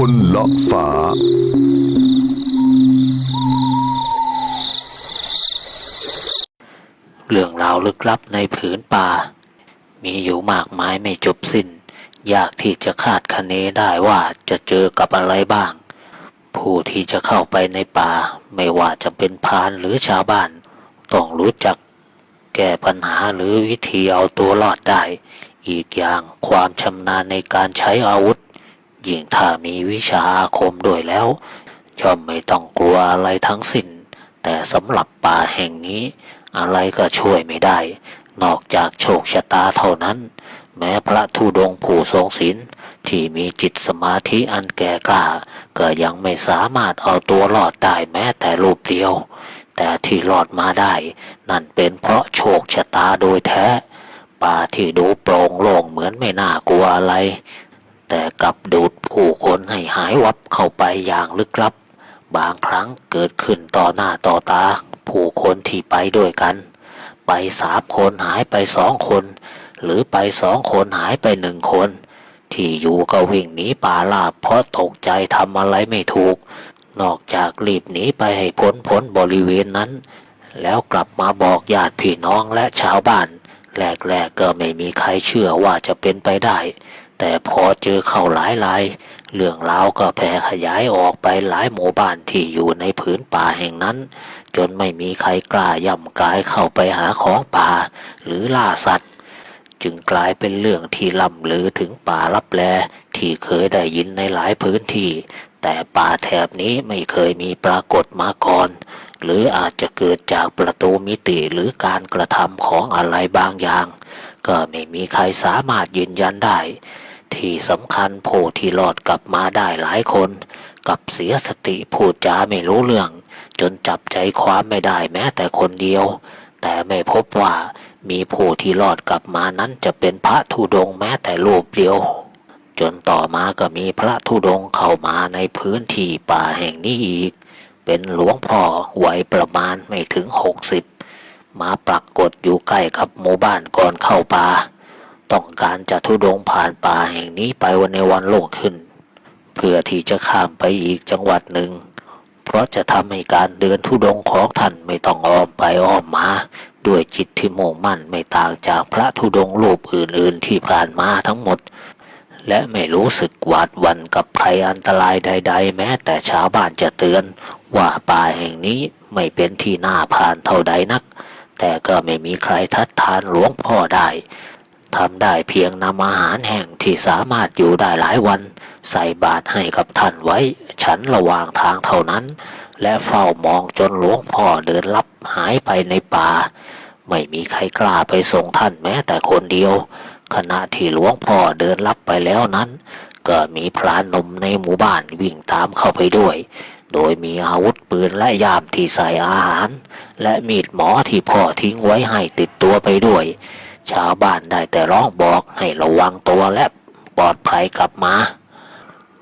คนเลาะฝา เรื่องราวลึกลับในผืนป่า มีอยู่มากมายไม่จบสิ้น ยากที่จะคาดคะเนได้ว่าจะเจอกับอะไรบ้าง ผู้ที่จะเข้าไปในป่า ไม่ว่าจะเป็นพรานหรือชาวบ้าน ต้องรู้จักแก้ปัญหาหรือวิธีเอาตัวรอดได้ อีกอย่างความชำนาญในการใช้อาวุธ ยิ่งถ้ามีวิชาอาคมด้วยแล้ว ย่อมไม่ต้องกลัวอะไรทั้งสิ้น แต่สำหรับป่าแห่งนี้ อะไรก็ช่วยไม่ได้ นอกจากโชคชะตาเท่านั้น แม้พระธุดงผู้ทรงศีลที่มีจิตสมาธิอันแก่กล้า ก็ยังไม่สามารถเอาตัวรอดได้แม้แต่รูปเดียว แต่ที่รอดมาได้ นั่นเป็นเพราะโชคชะตาโดยแท้ป่าที่ดูโปร่งโล่งเหมือนไม่น่ากลัวอะไร แต่กลับดูดผู้คนให้หายวับเข้าไปอย่างลึกลับ บางครั้งเกิดขึ้นต่อหน้าต่อตา ผู้คนที่ไปด้วยกัน ไปสามคนหายไปสองคน หรือไปสองคนหายไปหนึ่งคน ที่อยู่ก็วิ่งหนีป่าลาบเพราะตกใจทำอะไรไม่ถูก นอกจากรีบหนีไปให้พ้นพ้นบริเวณนั้น แล้วกลับมาบอกญาติพี่น้องและชาวบ้านแรกๆก็ไม่มีใครเชื่อว่าจะเป็นไปได้ แต่พอเจอเข้าหลายรายเรื่องราวก็แผ่ขยายออกไปหลายหมู่บ้านที่อยู่ในผืนป่าแห่งนั้น จนไม่มีใครกล้าย่ำกายเข้าไปหาของป่า หรือล่าสัตว์ จึงกลายเป็นเรื่องที่ล่ำลือถึงป่าลับแลที่เคยได้ยินในหลายพื้นที่ แต่ป่าแถบนี้ไม่เคยมีปรากฏมาก่อน หรืออาจจะเกิดจากประตูมิติหรือการกระทำของอะไรบางอย่าง ก็ไม่มีใครสามารถยืนยันได้ ที่สำคัญผู้ที่รอดกลับมาได้หลายคน กับเสียสติพูดจาไม่รู้เรื่อง จนจับใจความไม่ได้แม้แต่คนเดียว แต่ไม่พบว่ามีผู้ที่รอดกลับมานั้นจะเป็นพระธุดงแม้แต่รูปเดียว จนต่อมาก็มีพระธุดงเข้ามาในพื้นที่ป่าแห่งนี้อีก เป็นหลวงพ่อวัยประมาณไม่ถึงหกสิบมาปรากฏอยู่ใกล้กับหมู่บ้านก่อนเข้าป่า ต้องการจะทุดงผ่านป่าแห่งนี้ไปวันในวันโล่งขึ้น เพื่อที่จะข้ามไปอีกจังหวัดหนึ่ง เพราะจะทำให้การเดินทุดงของท่านไม่ต้องอ้อมไปอ้อมมาด้วยจิตที่มุ่งมั่นไม่ต่างจากพระธุดงรูปอื่นๆที่ผ่านมาทั้งหมด และไม่รู้สึกหวาดหวั่นกับภัยอันตรายใด ๆ แม้แต่ชาวบ้านจะเตือน ว่าป่าแห่งนี้ไม่เป็นที่น่าผ่านเท่าใดนัก แต่ก็ไม่มีใครทัดทานหลวงพ่อได้ ทำได้เพียงนำอาหารแห่งที่สามารถอยู่ได้หลายวัน ใส่บาตรให้กับท่านไว้ ฉันระหว่างทางเท่านั้น และเฝ้ามองจนหลวงพ่อเดินลับหายไปในป่า ไม่มีใครกล้าไปส่งท่านแม้แต่คนเดียว ขณะที่หลวงพ่อเดินลับไปแล้วนั้น ก็มีพรานนมในหมู่บ้านวิ่งตามเข้าไปด้วย โดยมีอาวุธปืนและยามที่ใส่อาหาร และมีดหมอที่พ่อทิ้งไว้ให้ติดตัวไปด้วย ชาวบ้านได้แต่ร้องบอกให้ระวังตัวและปลอดภัยกลับมา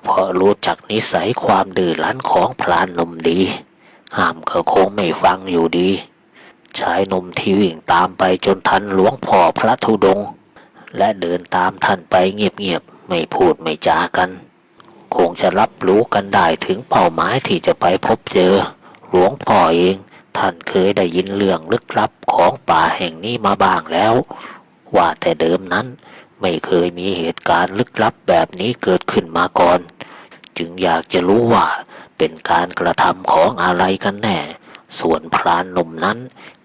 เพราะรู้จักนิสัยความดื้อรั้นของพรานหนุ่มดี ห้ามก็คงไม่ฟังอยู่ดี ชายหนุ่มที่วิ่งตามไปจนทันหลวงพ่อพระธุดง และเดินตามท่านไปเงียบๆ ไม่พูดไม่จากัน คงจะรับรู้กันได้ถึงเป้าหมายที่จะไปพบเจอ หลวงพ่อเอง ท่านเคยได้ยินเรื่องลึกลับของป่าแห่งนี้มาบ้างแล้ว ว่าแต่เดิมนั้นไม่เคยมีเหตุการณ์ลึกลับแบบนี้เกิดขึ้นมาก่อน จึงอยากจะรู้ว่าเป็นการกระทำของอะไรกันแน่ ส่วนพรานหนุ่มนั้น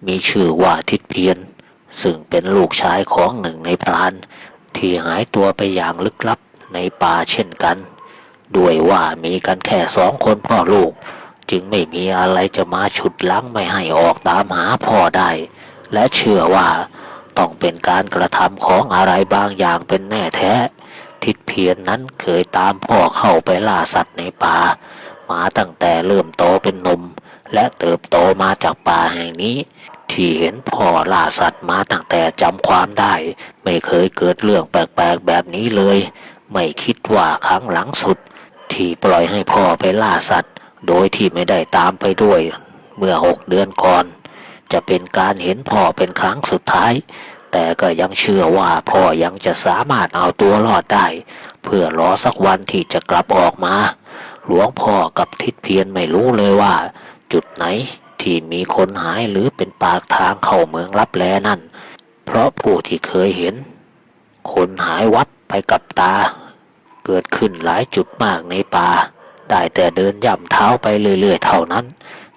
มีชื่อว่าทิดเพียน ซึ่งเป็นลูกชายของหนึ่งในพราน ที่หายตัวไปอย่างลึกลับในป่าเช่นกัน ด้วยว่ามีกันแค่สองคนพ่อลูก จึงไม่มีอะไรจะมาฉุดลั้งไม่ให้ออกตามหาพ่อได้ และเชื่อว่าต้องเป็นการกระทำของอะไรบางอย่างเป็นแน่แท้ ทิดเพียนนั้นเคยตามพ่อเข้าไปล่าสัตว์ในป่า มาตั้งแต่เริ่มโตเป็นหนุ่มและเติบโตมาจากป่าแห่งนี้ ที่เห็นพ่อล่าสัตว์มาตั้งแต่จำความได้ ไม่เคยเกิดเรื่องแปลกๆแบบนี้เลย ไม่คิดว่าครั้งหลังสุด ที่ปล่อยให้พ่อไปล่าสัตว์ โดยที่ไม่ได้ตามไปด้วย เมื่อหกเดือนก่อน จะเป็นการเห็นพ่อเป็นครั้งสุดท้าย แต่ก็ยังเชื่อว่าพ่อยังจะสามารถเอาตัวรอดได้ เพื่อรอสักวันที่จะกลับออกมา หลวงพ่อกับทิศเพียนไม่รู้เลยว่า จุดไหนที่มีคนหายหรือเป็นปากทางเข้าเมืองรับแลนั่น เพราะผู้ที่เคยเห็น คนหายวับไปกับตา เกิดขึ้นหลายจุดมากในป่า ได้แต่เดินย่ำเท้าไปเรื่อยๆเท่านั้น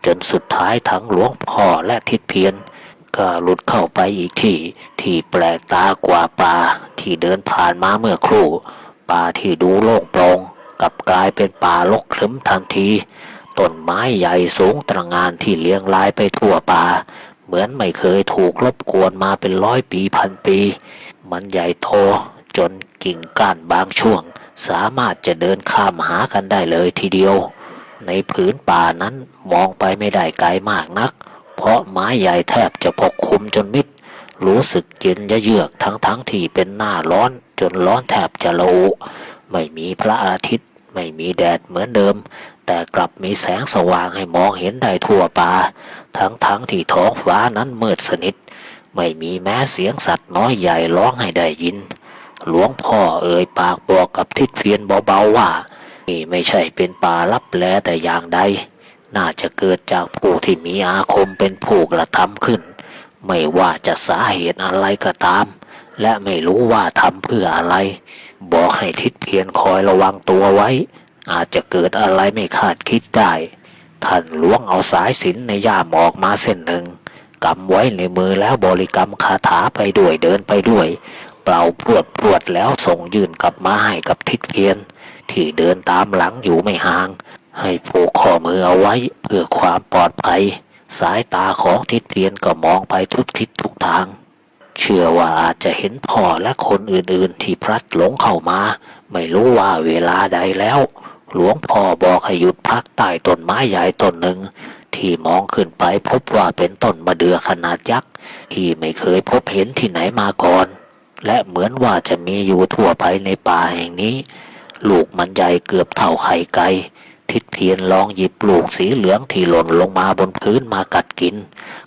จนสุดท้ายทั้งหลวงพ่อและทิศเพียนก็หลุดเข้าไปอีกที่ ที่แปลกตากว่าป่าที่เดินผ่านมาเมื่อครู่ ป่าที่ดูโล่งโปร่งกลับกลายเป็นป่าลกครึ้มทันทีต้นไม้ใหญ่สูงตระหงานที่เลี้ยงรายไปทั่วป่า เหมือนไม่เคยถูกรบกวนมาเป็นร้อยปีพันปี มันใหญ่โตจนกิ่งก้านบางช่วง สามารถจะเดินข้ามหากันได้เลยทีเดียว ในผืนป่านั้นมองไปไม่ได้ไกลมากนัก เพราะไม้ใหญ่แทบจะปกคลุมจนมิด รู้สึกเย็นยะเยือกทั้งทั้งที่เป็นหน้าร้อนจนร้อนแทบจะระอุไม่มีพระอาทิตย์ ไม่มีแดดเหมือนเดิม แต่กลับมีแสงสว่างให้มองเห็นได้ทั่วป่า ทั้งทั้งที่ท้องฟ้านั้นมืดสนิท ไม่มีแม้เสียงสัตว์น้อยใหญ่ร้องให้ได้ยิน หลวงพ่อเอ่ยปากบอกกับทิศเพียนเบาๆว่า นี่ไม่ใช่เป็นป่าลับแลแต่อย่างใด น่าจะเกิดจากผู้ที่มีอาคมเป็นผู้กระทำขึ้น ไม่ว่าจะสาเหตุอะไรก็ตาม และไม่รู้ว่าทำเพื่ออะไร บอกให้ทิศเพียนคอยระวังตัวไว้ อาจจะเกิดอะไรไม่คาดคิดได้ ท่านล้วงเอาสายสินในย่ามออกมาเส้นหนึ่งกำไว้ในมือแล้วบริกรรมคาถาไปด้วยเดินไปด้วย เปล่าพรวดพรวดแล้วส่งยื่นกลับมาให้กับทิศเพียน ที่เดินตามหลังอยู่ไม่ห่าง ให้ผูกข้อมือเอาไว้เพื่อความปลอดภัย สายตาของทิศเพียนก็มองไปทุกทิศทุกทาง เชื่อว่าอาจจะเห็นพ่อและคนอื่นๆ ที่พลัดหลงเข้ามา ไม่รู้ว่าเวลาใดแล้ว หลวงพ่อบอกให้หยุดพักใต้ต้นไม้ใหญ่ต้นหนึ่งที่มองขึ้นไปพบว่าเป็นต้นมะเดื่อขนาดยักษ์ที่ไม่เคยพบเห็นที่ไหนมาก่อน และเหมือนว่าจะมีอยู่ทั่วไปในป่าแห่งนี้ ลูกมันใหญ่เกือบเท่าไข่ไก่ทิดเพียนลองหยิบลูกสีเหลืองที่หล่นลงมาบนพื้นมากัดกิน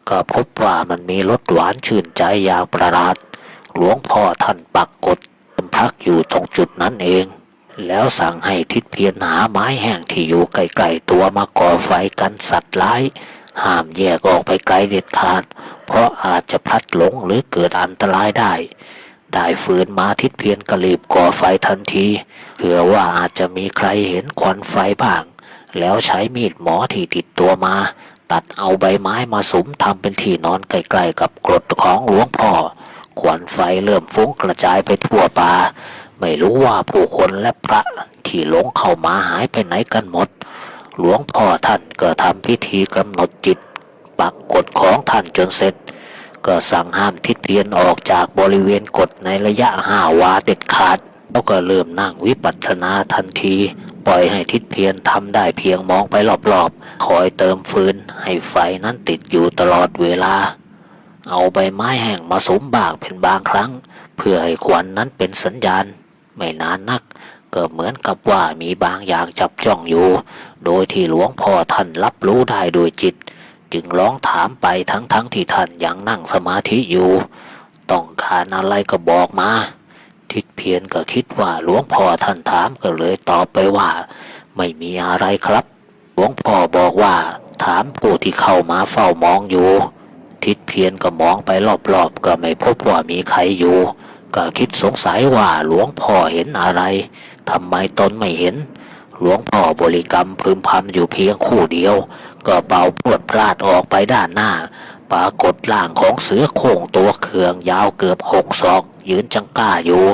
ก็พบว่ามันมีรสหวานชื่นใจอย่างประหลาด หลวงพ่อท่านปักกดพักอยู่ตรงจุดนั้นเอง แล้วสั่งให้ทิดเพียนหาไม้แห้งที่อยู่ใกล้ๆตัวมาก่อไฟกันสัตว์ร้าย ห้ามแยกออกไปไกลเด็ดขาด เพราะอาจจะพลัดหลงหรือเกิดอันตรายได้ ได้ฟืนมาทิดเพียนก็รีบก่อไฟทันทีเผื่อว่าอาจจะมีใครเห็นควันไฟบ้าง แล้วใช้มีดหมอที่ติดตัวมา ตัดเอาใบไม้มาสมทำเป็นที่นอนใกล้ๆกับกรดของหลวงพ่อควันไฟเริ่มฟุ้งกระจายไปทั่วป่าไม่รู้ว่าผู้คนและพระที่หลงเข้ามาหายไปไหนกันหมด หลวงพ่อท่านก็ทำพิธีกำหนดจิตปักกฎของท่านจนเสร็จ ก็สั่งห้ามทิศเพียนออกจากบริเวณกฎในระยะห้าวาเด็ดขาดแล้วก็เริ่มนั่งวิปัสสนาทันที ปล่อยให้ทิศเพียนทำได้เพียงมองไปรอบๆ คอยเติมฟืนให้ไฟนั้นติดอยู่ตลอดเวลา เอาใบไม้แห้งมาสมบางเป็นบางครั้ง เพื่อให้ควันนั้นเป็นสัญญาณ ไม่นานนัก ก็เหมือนกับว่ามีบางอย่างจับจ้องอยู่ โดยที่หลวงพ่อท่านรับรู้ได้โดยจิต จึงร้องถามไปทั้งๆทที่ท่านยังนั่งสมาธิอยู่ ต้องการอะไรก็บอกมา ทิดเพียนก็คิดว่าหลวงพ่อท่านถามก็เลยตอบไปว่า ไม่มีอะไรครับ หลวงพ่อบอกว่าถามผู้ที่เข้ามาเฝ้ามองอยู่ ทิดเพียนก็มองไปรอบๆ ก็ไม่พบว่ามีใครอยู่ ก็คิดสงสัยว่าหลวงพ่อเห็นอะไรทำไมตนไม่เห็น หลวงพ่อบริกรรมพึมพำอยู่เพียงคู่เดียว ก็เป่าพรวดพลาดออกไปด้านหน้า ปรากฏร่างของเสือโคร่งตัวเคืองยาวเกือบหกศอก ยืนจังก้าอยู่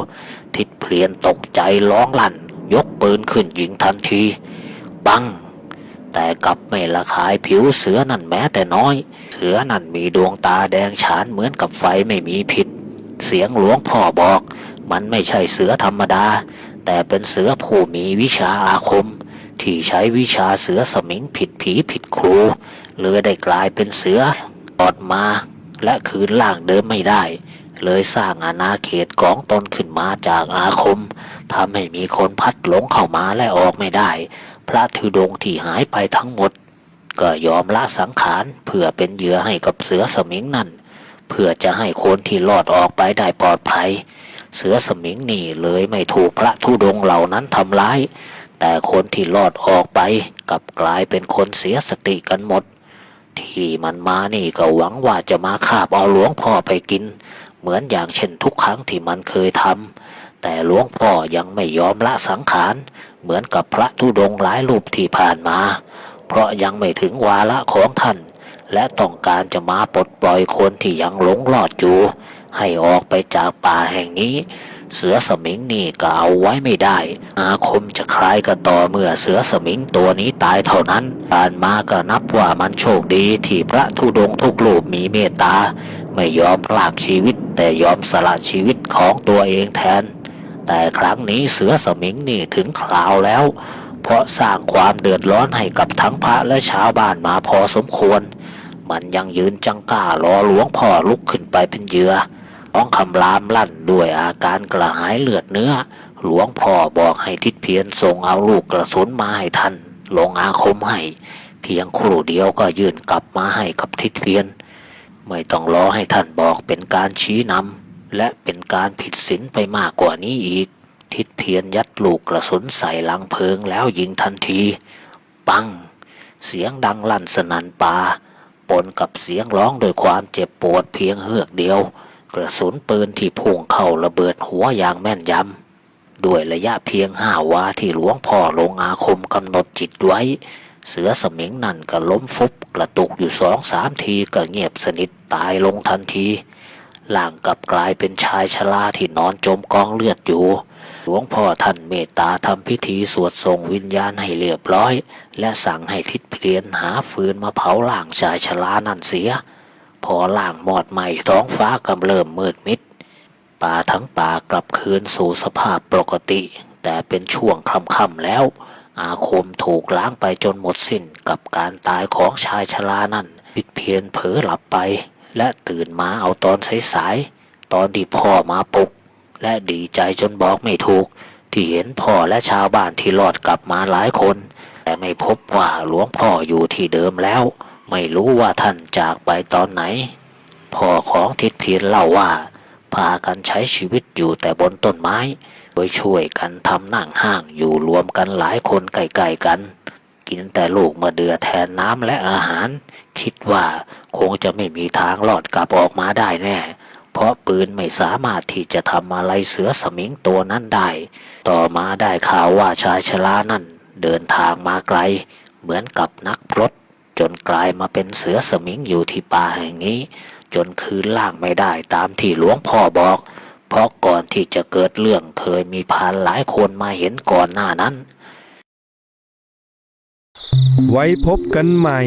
ทิดเพลียนตกใจร้องลั่น ยกปืนขึ้นยิงทันที บัง แต่กลับไม่ละคายผิวเสือนั่นแม้แต่น้อย เสือนั่นมีดวงตาแดงฉานเหมือนกับไฟไม่มีผิด เสียงหลวงพ่อบอก มันไม่ใช่เสือธรรมดา แต่เป็นเสือผู้มีวิชาอาคม ที่ใช้วิชาเสือสมิงผิดผีผิดครูเลยได้กลายเป็นเสืออดมา และคืนล่างเดิมไม่ได้ เลยสร้างอาณาเขตของตนขึ้นมาจากอาคมทำให้มีคนพัดหลงเข้ามาและออกไม่ได้ พระธุดงค์ที่หายไปทั้งหมด ก็ยอมละสังขารเพื่อเป็นเหยื่อให้กับเสือสมิงนั่น เพื่อจะให้คนที่รอดออกไปได้ปลอดภัย เสือสมิงนี่เลยไม่ถูกพระธุดงค์เหล่านั้นทำร้าย แต่คนที่รอดออกไปกลับกลายเป็นคนเสียสติกันหมด ที่มันมานี่ก็หวังว่าจะมาคาบเอาหลวงพ่อไปกิน เหมือนอย่างเช่นทุกครั้งที่มันเคยทำแต่หลวงพ่อยังไม่ยอมละสังขาร เหมือนกับพระธุดงหลายรูปที่ผ่านมา เพราะยังไม่ถึงวาระของท่าน และต้องการจะมาปลดปล่อยคนที่ยังหลงรอดอยู่ให้ออกไปจากป่าแห่งนี้ เสือสมิงนี่ก็เอาไว้ไม่ได้ อาคมจะคลายก็ต่อเมื่อเสือสมิงตัวนี้ตายเท่านั้นผ่านมาก็นับว่ามันโชคดีที่พระธุดงค์ทุกรูปมีเมตตา ไม่ยอมพลากชีวิต แต่ยอมสละชีวิตของตัวเองแทน แต่ครั้งนี้เสือสมิงนี่ถึงคราวแล้ว เพราะสร้างความเดือดร้อนให้กับทั้งพระและชาวบ้านมาพอสมควร มันยังยืนจังก้ารอหลวงพ่อลุกขึ้นไปเป็นเหยื่อ ร้องคำรามลั่นด้วยอาการกระหายเลือดเนื้อ หลวงพ่อบอกให้ทิดเพียนส่งเอาลูกกระสุนมาให้ท่าน ลงอาคมให้ เพียงครู่เดียวก็ยื่นกลับมาให้กับทิดเพียน ไม่ต้องรอให้ท่านบอกเป็นการชี้นำและเป็นการผิดศีลไปมากกว่านี้อีก ทิดเพียนยัดลูกกระสุนใส่ลังเพลิงแล้วยิงทันที ปัง เสียงดังลั่นสนั่นป่าปนกับเสียงร้องด้วยความเจ็บปวดเพียงเฮือกเดียว กระสุนปืนที่พุ่งเข้าระเบิดหัวอย่างแม่นยำด้วยระยะเพียงห้าวาที่หลวงพ่อลงอาคมกำหนดจิตไว้ เสือสมิงนั่นก็ล้มฟุบกระตุกอยู่สองสามทีก็เงียบสนิทตายลงทันทีล่างกลับกลายเป็นชายชราที่นอนจมกองเลือดอยู่ หลวงพ่อท่านเมตตาทำพิธีสวดส่งวิญญาณให้เรียบร้อย และสั่งให้ทิศเพียนหาฟืนมาเผาล่างชายชรานั่นเสีย พอล่างหมอดใหม่ท้องฟ้ากำเริ่มมืดมิด ป่าทั้งป่ากลับคืนสู่สภาพปกติ แต่เป็นช่วงค่ำๆแล้ว อาคมถูกล้างไปจนหมดสิ้นกับการตายของชายชรานั่นพิดเพียนเผลอหลับไป และตื่นมาเอาตอนสายๆตอนที่พ่อมาปลุก และดีใจจนบอกไม่ถูก ที่เห็นพ่อและชาวบ้านที่รอดกลับมาหลายคน แต่ไม่พบว่าหลวงพ่ออยู่ที่เดิมแล้ว ไม่รู้ว่าท่านจากไปตอนไหน พ่อของทิดเพียนเล่าว่า พากันใช้ชีวิตอยู่แต่บนต้นไม้ โดยช่วยกันทำนั่งห้างอยู่รวมกันหลายคนใกล้ๆกัน กินแต่ลูกมาเดือแทนน้ำและอาหาร คิดว่าคงจะไม่มีทางรอดกลับออกมาได้แน่เพราะปืนไม่สามารถที่จะทำอะไรเสือสมิงตัวนั้นได้ ต่อมาได้ข่าวว่าชายชรานั่น เดินทางมาไกล เหมือนกับนักพรต จนกลายมาเป็นเสือสมิงอยู่ที่ป่าแห่งนี้ จนคืนล่างไม่ได้ตามที่หลวงพ่อบอก เพราะก่อนที่จะเกิดเรื่องเคยมีพานหลายคนมาเห็นก่อนหน้านั้น ไว้พบกันใหม่